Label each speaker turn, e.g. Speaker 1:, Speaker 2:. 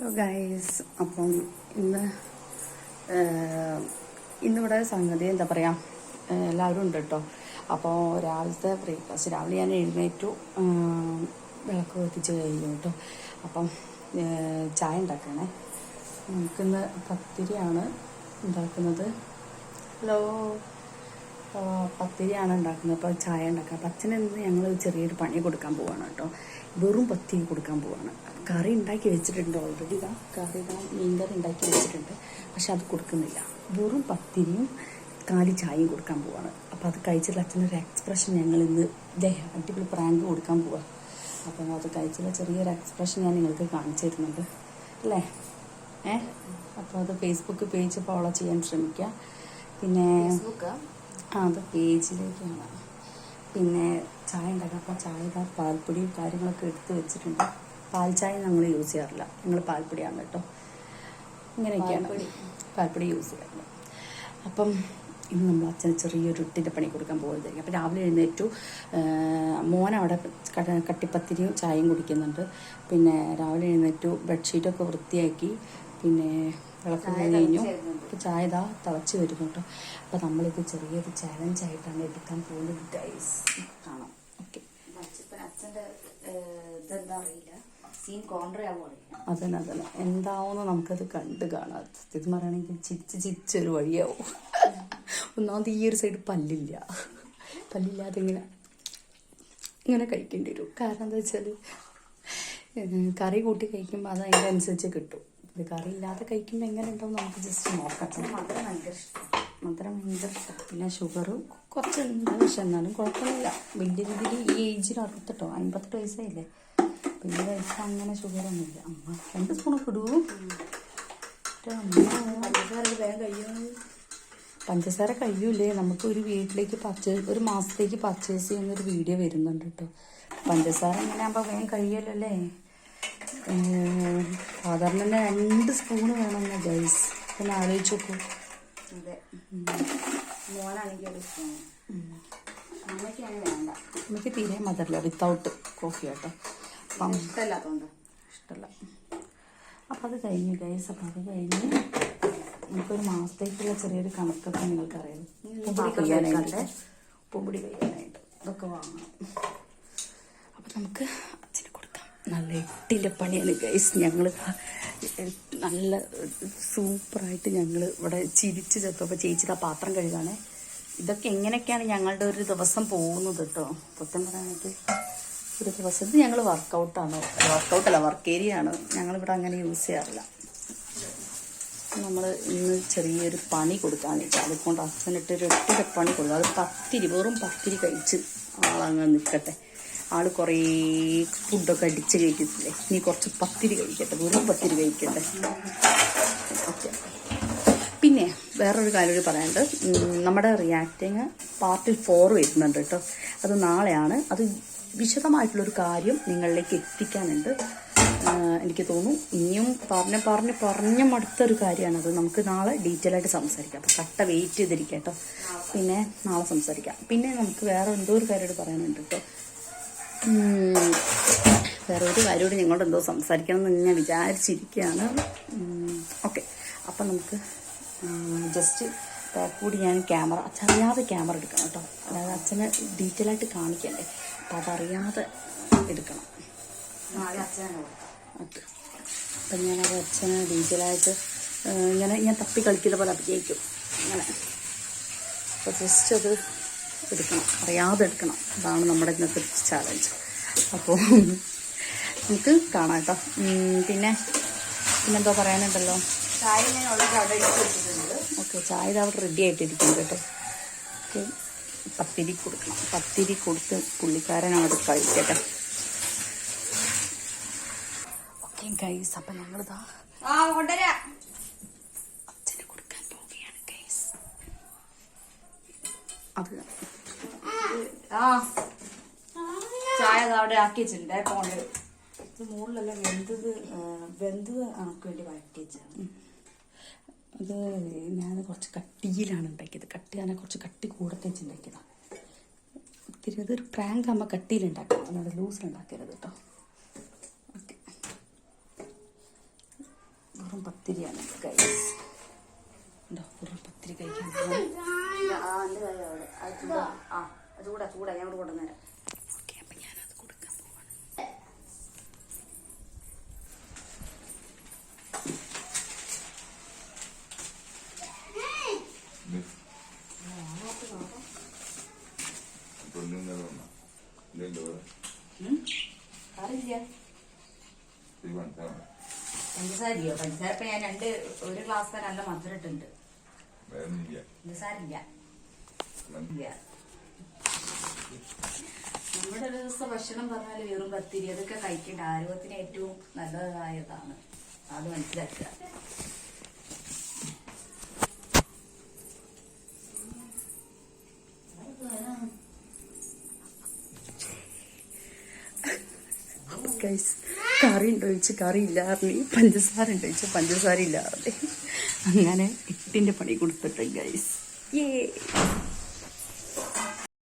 Speaker 1: Hello guys അപ്പം ഇന്ന് ഇന്നിവിടെ സംഗതി എന്താ പറയുക എല്ലാവരും ഉണ്ട് കേട്ടോ അപ്പോൾ രാവിലത്തെ ബ്രേക്ക്ഫാസ്റ്റ് രാവിലെ ഞാൻ എഴുന്നേറ്റു വിളക്ക് കത്തിച്ച് കഴിഞ്ഞു കേട്ടോ അപ്പം ചായ ഉണ്ടാക്കണേ. നമുക്കിന്ന് പത്തിരിയാണ് ഉണ്ടാക്കുന്നത്. ഹലോ. പത്തിരിയാണ് ഉണ്ടാക്കുന്നത്. അപ്പോൾ ചായ ഉണ്ടാക്കുക അപ്പം അച്ഛനെന്ന് ഞങ്ങൾ ചെറിയൊരു പണി കൊടുക്കാൻ പോവാണ് കേട്ടോ വെറും പത്തിരി കൊടുക്കാൻ പോവാണ്. കറി ഉണ്ടാക്കി വെച്ചിട്ടുണ്ട് ഓൾറെഡി ഇതാ. കറി ഇതാ മീൻകറി ഉണ്ടാക്കി വെച്ചിട്ടുണ്ട്. പക്ഷെ അത് കൊടുക്കുന്നില്ല. വെറും പത്തിരിയും കാലി ചായയും കൊടുക്കാൻ പോവാണ്. അപ്പോൾ അത് കഴിച്ചിട്ടുള്ള അച്ഛനൊരു എക്സ്പ്രഷൻ ഞങ്ങൾ ഇന്ന് ദേ അടിപൊളി പ്രാങ്ക് കൊടുക്കാൻ പോവാ. അപ്പം അത് കഴിച്ചുള്ള ചെറിയൊരു എക്സ്പ്രഷൻ ഞാൻ നിങ്ങൾക്ക് കാണിച്ചു തരുന്നുണ്ട്. അല്ലേ? ഏ? അപ്പോൾ അത് ഫേസ്ബുക്ക് പേജ് ഫോളോ ചെയ്യാൻ ശ്രമിക്കുക പിന്നെ ആ? അത് പേജിലേക്കാണ് പിന്നെ ചായ ഉണ്ടാക്കാം അപ്പോൾ ചായ പാൽപ്പൊടിയും കാര്യങ്ങളൊക്കെ എടുത്ത് വെച്ചിട്ടുണ്ട്. പാൽ ചായ ഞങ്ങൾ യൂസ് ചെയ്യാറില്ല. ഞങ്ങൾ പാൽപ്പൊടിയാണ് കേട്ടോ. ഇങ്ങനെയൊക്കെയാണ് പാൽപ്പൊടി. യൂസ് ചെയ്യാറില്ല അപ്പം ഇന്ന് നമ്മൾ അച്ഛന് ചെറിയൊരു ഇട്ടിന്റെ പണി കൊടുക്കാൻ പോകുന്നതായിരിക്കും അപ്പോൾ രാവിലെ എഴുന്നേറ്റു. മോൻ അവിടെ കട- കട്ടിപ്പത്തിരിയും ചായയും കുടിക്കുന്നുണ്ട്. പിന്നെ രാവിലെ എഴുന്നേറ്റു ബെഡ്ഷീറ്റൊക്കെ വൃത്തിയാക്കി. പിന്നെ വിളക്കം കഴിഞ്ഞു. ഇപ്പോൾ ചായ ഇതാ തിളച്ച് വരുന്നു കേട്ടോ. അപ്പോൾ നമ്മളിത് ചെറിയൊരു ചാലഞ്ചായിട്ടാണ് എടുക്കാൻ പോകുന്നത് ഗൈസ് കാണാം. ഓക്കെ
Speaker 2: അച്ഛന്റെ ഇതെന്താ അറിയില്ല.
Speaker 1: അതന്നെ അതന്നെ. എന്താവുമെന്ന് നമുക്കത് കണ്ട് കാണാം. സത്യം പറയുകയാണെങ്കിൽ ചിരിച്ച് ചിരിച്ചൊരു വഴിയാവും. ഒന്നാമത് ഈ ഒരു സൈഡ് പല്ലില്ല. പല്ലില്ലാതെ ഇങ്ങനെ ഇങ്ങനെ കഴിക്കേണ്ടി വരും. കാരണം എന്താ വെച്ചാൽ കറി കൂട്ടി കഴിക്കുമ്പോൾ അത് അതിനനുസരിച്ച് കിട്ടും. ഇത് കറി ഇല്ലാതെ കഴിക്കുമ്പോൾ എങ്ങനെ ഉണ്ടാവും നമുക്ക് ജസ്റ്റ് നോക്കാം.
Speaker 2: മധുരം ഭയങ്കര ഇഷ്ടം.
Speaker 1: മധുരം ഭയങ്കര ഇഷ്ടം. പിന്നെ ഷുഗർ കുറച്ചുണ്ട് പക്ഷെ എന്നാലും കുഴപ്പമില്ല. വലിയ രീതിയിൽ ഈ ഏജിൽ അറുപത്തെട്ടോ അൻപത്തെട്ട് വയസ്സായില്ലേ? വയസ്സ് അങ്ങനെ ഷുഗറൊന്നുമില്ല. അമ്മ രണ്ട് സ്പൂണൊക്കെ ഇടൂ.
Speaker 2: പഞ്ചസാര
Speaker 1: കഴിയൂലേ. നമുക്ക് ഒരു വീട്ടിലേക്ക് പർച്ചേസ് ഒരു മാസത്തേക്ക് പർച്ചേസ് ചെയ്യുന്ന ഒരു വീഡിയോ വരുന്നുണ്ട് കേട്ടോ പഞ്ചസാര ഇങ്ങനെ ആകുമ്പോൾ വേഗം കഴിയല്ലോ അല്ലേ സാധാരണ തന്നെ രണ്ട് സ്പൂണ് വേണമെന്ന് ഗൈസ് ഒന്ന് ആലോചിച്ച് നോക്കൂ.
Speaker 2: അതെ. മോനാണെങ്കിൽ ഒരു സ്പൂൺ അമ്മയ്ക്കാണ് വേണ്ട.
Speaker 1: എനിക്ക് തീരെ മതറില്ല വിത്തൗട്ട് കോഫി കേട്ടോ അപ്പം ഇഷ്ടമല്ല അപ്പം അത് കഴിഞ്ഞു ഗൈസ് അപ്പം അത് കഴിഞ്ഞ് നമുക്കൊരു മാസത്തേക്കുള്ള ചെറിയൊരു കണക്കൊക്കെ നിങ്ങൾക്കറിയാം. ഉപ്പുപൊടി കഴിയാനായിട്ട്. ഉപ്പുപൊടി കഴിയാനായിട്ട് ഇതൊക്കെ വാങ്ങണം. അപ്പം നമുക്ക് അച്ഛന് കൊടുക്കാം. നല്ല എട്ടിന്റെ പണിയാണ് ഗൈസ് ഞങ്ങൾ നല്ല സൂപ്പറായിട്ട് ഞങ്ങൾ ഇവിടെ ചിരിച്ച് ചെത്തപ്പോൾ ചേച്ചിയുടെ പാത്രം കഴുകാണേ. ഇതൊക്കെ എങ്ങനെയൊക്കെയാണ് ഞങ്ങളുടെ ഒരു ദിവസം പോകുന്നത് കേട്ടോ കുറ്റം പറയാനായിട്ട്. ഒരു ദിവസം ഇത് ഞങ്ങൾ വർക്കൗട്ടാണ് വർക്കൗട്ടല്ല വർക്ക് ഏരിയ ആണ്. ഞങ്ങളിവിടെ അങ്ങനെ യൂസ് ചെയ്യാറില്ല. നമ്മൾ ഇന്ന് ചെറിയൊരു പണി കൊടുക്കാനായിട്ട് അതുകൊണ്ട് അച്ഛനിട്ട് ഒരു ഒറ്റ പണി കൊടുക്കുക അത് പത്തിരി വെറും പത്തിരി കഴിച്ച് ആളങ്ങ് നിൽക്കട്ടെ ആൾ കുറേ ഫുഡൊക്കെ അടിച്ച് കഴിക്കത്തില്ലേ? ഇനി കുറച്ച് പത്തിരി കഴിക്കട്ടെ വെറും പത്തിരി കഴിക്കട്ടെ. ഓക്കെ. പിന്നെ വേറൊരു കാര്യം കൂടി പറയാനുണ്ട്. നമ്മുടെ റിയാക്ടിങ് പാർട്ടിൽ ഫോർ വരുന്നുണ്ട് കേട്ടോ. അത് നാളെയാണ്. അത് വിശദമായിട്ടുള്ളൊരു കാര്യം നിങ്ങളിലേക്ക് എത്തിക്കാനുണ്ട്. എനിക്ക് തോന്നുന്നു ഇനിയും പറഞ്ഞ് പറഞ്ഞ് പറഞ്ഞ് മടുത്തൊരു അത് നമുക്ക് നാളെ ഡീറ്റെയിൽ ആയിട്ട് സംസാരിക്കാം. അപ്പം കട്ട വെയിറ്റ് ചെയ്തിരിക്കാം കേട്ടോ. പിന്നെ നാളെ സംസാരിക്കാം. പിന്നെ നമുക്ക് വേറെ എന്തോ ഒരു കാര്യം പറയാനുണ്ട് കേട്ടോ. വേറെ ഒരു കാര്യം കൂടി ഞങ്ങളോട് എന്തോ സംസാരിക്കണം എന്ന് ഞാൻ വിചാരിച്ചിരിക്കുകയാണ്. ഓക്കെ അപ്പം നമുക്ക് ജസ്റ്റ് കൂടി ഞാൻ ക്യാമറ അച്ഛനറിയാതെ ക്യാമറ എടുക്കണം കേട്ടോ. അതായത് അച്ഛനെ ഡീറ്റെയിൽ ആയിട്ട് കാണിക്കണ്ടേ. അപ്പം അതറിയാതെ എടുക്കണം.
Speaker 2: നാളെ അച്ഛനാണ്
Speaker 1: ഓക്കെ. അപ്പം ഞാനത് അച്ഛനെ ഡീറ്റെയിൽ ആയിട്ട് ഇങ്ങനെ ഞാൻ തപ്പി കളിക്കുന്ന പോലെ അഭിനയിക്കും അങ്ങനെ. അപ്പോൾ ജസ്റ്റ് അത് എടുക്കണം. അറിയാതെ എടുക്കണം. അതാണ് നമ്മുടെ ഇന്നത്തെ ചാലഞ്ച് അപ്പോൾ നമുക്ക് കാണാം കേട്ടോ. പിന്നെ പിന്നെന്തോ പറയാനുണ്ടല്ലോ?
Speaker 2: ചായ ഞാൻ അവിടെ വെച്ചിട്ടുണ്ട്.
Speaker 1: ഓക്കെ ചായ അവിടെ റെഡി ആയിട്ടിരിക്കും കേട്ടോ. ഓക്കെ പത്തിരി കൊടുക്കണം. പത്തിരി കൊടുത്ത് പുള്ളിക്കാരൻ അവിടെ കഴിക്കട്ടെ. ഓക്കെ ഗൈസ് അപ്പം ഞങ്ങളിതാ അച്ഛന് കൊടുക്കാൻ പോവുകയാണ് ഗൈസ് അത്
Speaker 2: ചായ അവിടെ ആക്കി വെച്ചിട്ടുണ്ട്. ഫോണിൽ
Speaker 1: മുകളിലെല്ലാം വെന്തത് വെന്തത് നമുക്ക് വേണ്ടി വഴറ്റി വെച്ചാണ് അത് ഞാൻ കുറച്ച് കട്ടിയിലാണ് ഉണ്ടാക്കിയത്. കട്ടി ഞാൻ കുറച്ച് കട്ടി കൂടത്തെ വെച്ച് ഉണ്ടാക്കിയതാണ് ഒത്തിരി അതൊരു പ്രാങ്ക് ആകുമ്പോൾ കട്ടിയിലുണ്ടാക്കണം അല്ലാതെ ലൂസിലുണ്ടാക്കരുത് കേട്ടോ ഓക്കെ. വെറും പത്തിരിയാണ് ഗൈസ് ഉണ്ടോ പത്തിരി കഴിക്കാൻ.
Speaker 2: ചൂടാ. ചൂടാ ഞാൻ കൊണ്ടുവന്നേരാം
Speaker 1: ഓക്കെ അപ്പം ഞാനത് കൊടുക്കാൻ പോവാണ്
Speaker 3: പെണ്ണുങ്ങളെ വന്ന
Speaker 2: ഉം? കറിയില്ല പഞ്ചസാരയോ പഞ്ചസാര ഇപ്പൊ ഞാൻ രണ്ട് ഒരു ഗ്ലാസ് നല്ല മധുരം ഇട്ടുണ്ട്
Speaker 3: വേറെ ഒന്നുമില്ല
Speaker 2: പഞ്ചസാര ഇല്ല
Speaker 3: മൻ-
Speaker 2: ഇല്ല നമ്മുടെ ഒരു ദിവസം ഭക്ഷണം പറഞ്ഞാൽ വെറും പത്തിരി. അതൊക്കെ കഴിക്കേണ്ട. ആരോഗ്യത്തിന് ഏറ്റവും നല്ലതായതാണ്. അത് മനസ്സിലാക്കുക.
Speaker 1: ഗൈസ് കറി ഉണ്ടോ ചോദിച്ചു കറി ഇല്ലാറില്ല പഞ്ചസാര ഉണ്ടോ ചോദിച്ചു പഞ്ചസാര ഇല്ലാറില്ല അങ്ങനെ എട്ടിന്റെ പണി കൊടുത്തിട്ട് ഗൈസ് ഏ